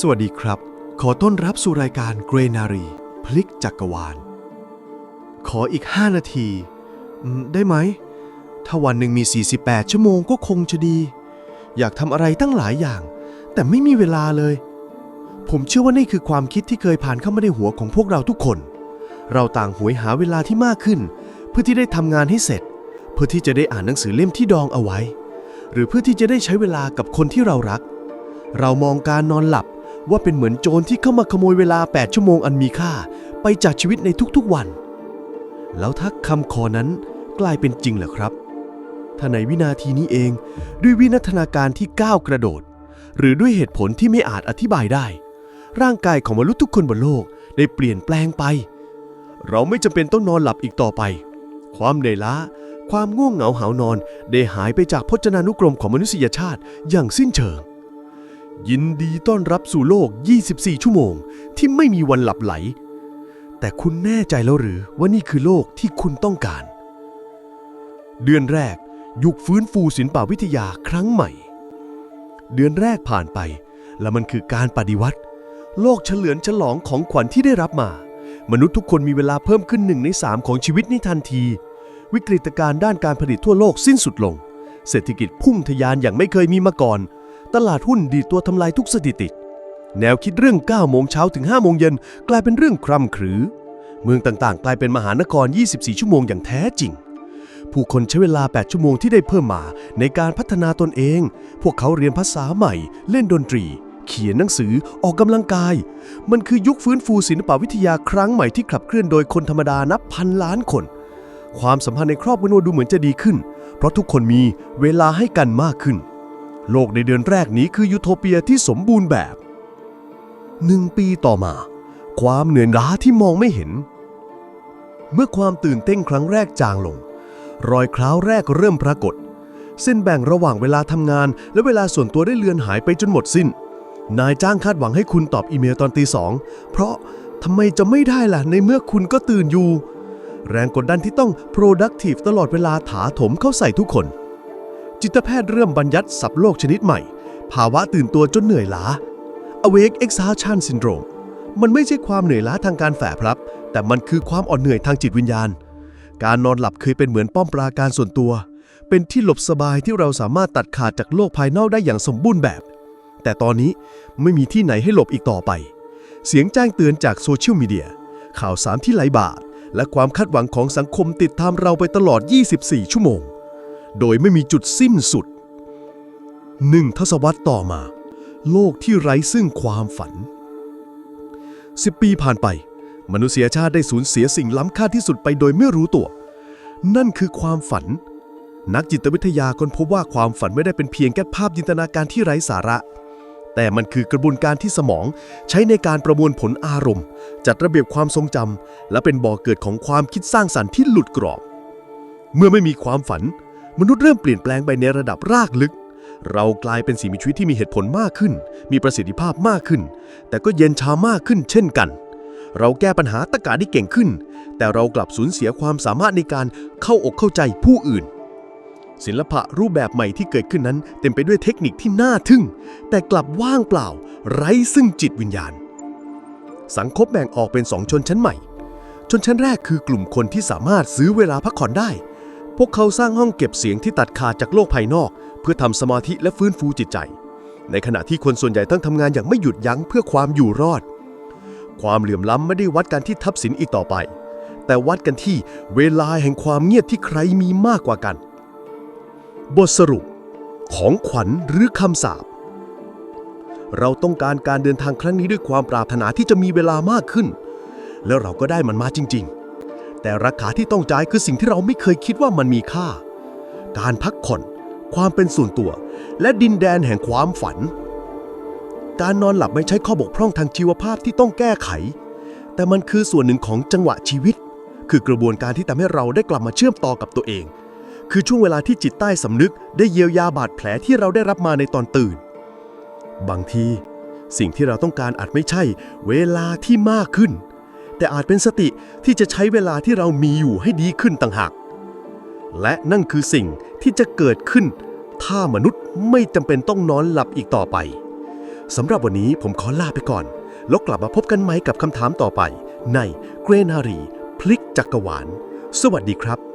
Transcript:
สวัสดีครับ ขอต้อนรับสู่รายการเกรนารี พลิกจักรวาล ขออีก 5 นาที ได้ไหม ถ้าวันหนึ่งมี 48 ชั่วโมงก็คงจะดี อยากทำอะไรตั้งหลายอย่าง แต่ไม่มีเวลาเลย ผมเชื่อว่านี่คือความคิดที่เคยผ่านเข้ามาในหัวของพวกเราทุกคน เราต่างหวยหาเวลาที่มากขึ้น เพื่อที่ได้ทำงานให้เสร็จ เพื่อที่จะได้อ่านหนังสือเล่มที่ดองเอาไว้ หรือเพื่อที่จะได้ใช้เวลากับคนที่เรารัก เรามองการนอนหลับ ว่าเป็นเหมือนโจรที่เข้ามาขโมยเวลา 8 ชั่วโมงอันมีค่า ไปจากชีวิตในทุกๆวัน แล้วถ้าคำขอนั้นกลายเป็นจริงเหรอครับถ้าในวินาทีนี้เอง ด้วยวินัฒนาการที่ก้าวกระโดด หรือด้วยเหตุผลที่ไม่อาจอธิบายได้ ร่างกายของมนุษย์ทุกคนบนโลกได้เปลี่ยนแปลงไป เราไม่จำเป็นต้องนอนหลับอีกต่อไป ความเหนื่อยล้าความง่วงเหงาหานอน ได้หายไปจากพจนานุกรมของมนุษยชาติอย่างสิ้นเชิง ยินดีต้อนรับสู่โลก 24 ชั่วโมง ที่ไม่มีวันหลับไหล แต่คุณแน่ใจแล้วหรือว่านี่คือโลกที่คุณต้องการ เดือนแรก ยุคฟื้นฟูศิลปวิทยาครั้งใหม่ เดือนแรกผ่านไป และมันคือการปฏิวัติ โลกเฉลือนฉลองของขวัญที่ได้รับมา มนุษย์ทุกคนมีเวลาเพิ่มขึ้นหนึ่งในสามของชีวิตในทันที วิกฤตการณ์ด้านการผลิตทั่วโลกสิ้นสุดลง เศรษฐกิจพุ่งทะยานอย่างไม่เคยมีมาก่อน ตลาดหุ้นดีตัวทำลายทุกสถิติ แนวคิดเรื่อง 9 โมงเช้าถึง 5 โมงเย็นกลายเป็นเรื่องคร่ำครือ เมืองต่างๆ กลายเป็นมหานคร 24 ชั่วโมงอย่างแท้จริง ผู้คนใช้เวลา 8 ชั่วโมงที่ได้เพิ่มมาในการพัฒนาตนเอง พวกเขาเรียนภาษาใหม่ เล่นดนตรี เขียนหนังสือ ออกกำลังกาย มันคือยุคฟื้นฟูศิลปวิทยาครั้งใหม่ที่ขับเคลื่อนโดยคนธรรมดานับพันล้านคน ความสัมพันธ์ในครอบครัวดูเหมือนจะดีขึ้น เพราะทุกคนมีเวลาให้กันมากขึ้น โลกในเดือนแรกนี้คือยูโทเปียที่สมบูรณ์แบบหนึ่งปีต่อมา ความเหนื่อยล้าที่มองไม่เห็น เมื่อความตื่นเต้นครั้งแรกจางลง รอยคล้าวแรกเริ่มปรากฏ เส้นแบ่งระหว่างเวลาทำงาน และเวลาส่วนตัวได้เลือนหายไปจนหมดสิ้น นายจ้างคาดหวังให้คุณตอบอีเมลตอนตีสองเพราะทำไมจะไม่ได้ล่ะในเมื่อคุณก็ตื่นอยู่ แรงกดดันที่ต้อง productive ตลอดเวลาถาถมเข้าใส่ทุกคน จิตแพทย์เริ่มบัญญัติศัพท์โลกชนิดใหม่ ภาวะตื่นตัวจนเหนื่อยล้า Awake Exhaustion Syndrome มันไม่ใช่ความเหนื่อยล้าทางการแฝงครับ แต่มันคือความอ่อนเหนื่อยทางจิตวิญญาณ การนอนหลับเคยเป็นเหมือนป้อมปราการส่วนตัว เป็นที่หลบสบายที่เราสามารถตัดขาดจากโลกภายนอกได้อย่างสมบูรณ์แบบ แต่ตอนนี้ไม่มีที่ไหนให้หลบอีกต่อไป เสียงแจ้งเตือนจากโซเชียลมีเดียข่าวสารที่ไหลบ่าและความคาดหวังของสังคมติดตามเราไปตลอด 24 ชั่วโมง โดยไม่มีจุดสิ้นสุดหนึ่งทศวรรษต่อมา โลกที่ไร้ซึ่งความฝัน 10 ปีผ่านไป มนุษยชาติได้สูญเสียสิ่งล้ำค่าที่สุดไปโดยไม่รู้ตัว นั่นคือความฝัน นักจิตวิทยาค้นพบว่าความฝันไม่ได้เป็นเพียงแค่ภาพจินตนาการที่ไร้สาระ แต่มันคือกระบวนการที่สมองใช้ในการประมวลผลอารมณ์ จัดระเบียบความทรงจำและเป็นบ่อเกิดของความคิดสร้างสรรค์ที่หลุดกรอบ เมื่อไม่มีความฝัน มนุษย์เริ่มเปลี่ยนแปลงไปในระดับรากลึก เรากลายเป็นสิ่งมีชีวิตที่มีเหตุผลมากขึ้น มีประสิทธิภาพมากขึ้น แต่ก็เย็นชามากขึ้นเช่นกัน เราแก้ปัญหาตะการได้เก่งขึ้น แต่เรากลับสูญเสียความสามารถในการเข้าอกเข้าใจผู้อื่น ศิลปะรูปแบบใหม่ที่เกิดขึ้นนั้น เต็มไปด้วยเทคนิคที่น่าทึ่ง แต่กลับว่างเปล่า ไร้ซึ่งจิตวิญญาณ สังคมแบ่งออกเป็นสองชนชั้นใหม่ ชนชั้นแรกคือกลุ่มคนที่สามารถซื้อเวลาพักผ่อนได้ พวกเขาสร้างห้องเก็บเสียงที่ตัดขาดจากโลกภายนอก เพื่อทำสมาธิและฟื้นฟูจิตใจ ในขณะที่คนส่วนใหญ่ต้องทำงานอย่างไม่หยุดยั้งเพื่อความอยู่รอด ความเหลื่อมล้ำไม่ได้วัดกันที่ทับสินอีกต่อไป แต่วัดกันที่เวลาแห่งความเงียบที่ใครมีมากกว่ากัน บทสรุป ของขวัญหรือคำสาปเราต้องการการเดินทางครั้งนี้ด้วยความปรารถนาที่จะมีเวลามากขึ้น แล้วเราก็ได้มันมาจริง ๆ แต่ราคาที่ต้องจ่ายคือสิ่งที่เราไม่เคยคิดว่ามันมีค่า การพักผ่อน ความเป็นส่วนตัว และดินแดนแห่งความฝัน การนอนหลับไม่ใช่ข้อบกพร่องทางชีวภาพที่ต้องแก้ไข แต่มันคือส่วนหนึ่งของจังหวะชีวิต คือกระบวนการที่ทำให้เราได้กลับมาเชื่อมต่อกับตัวเอง คือช่วงเวลาที่จิตใต้สำนึก ได้เยียวยาบาดแผลที่เราได้รับมาในตอนตื่น บางที สิ่งที่เราต้องการอาจไม่ใช่ เวลาที่มากขึ้น แต่อาจเป็นสติที่จะใช้เวลาที่เรามีอยู่ให้ดีขึ้นต่างหาก และนั่นคือสิ่งที่จะเกิดขึ้น ถ้ามนุษย์ไม่จำเป็นต้องนอนหลับอีกต่อไปสำหรับวันนี้ผมขอลาไปก่อน แล้วกลับมาพบกันใหม่กับคำถามต่อไป ในเกรนารี พลิกจักรวาล สวัสดีครับ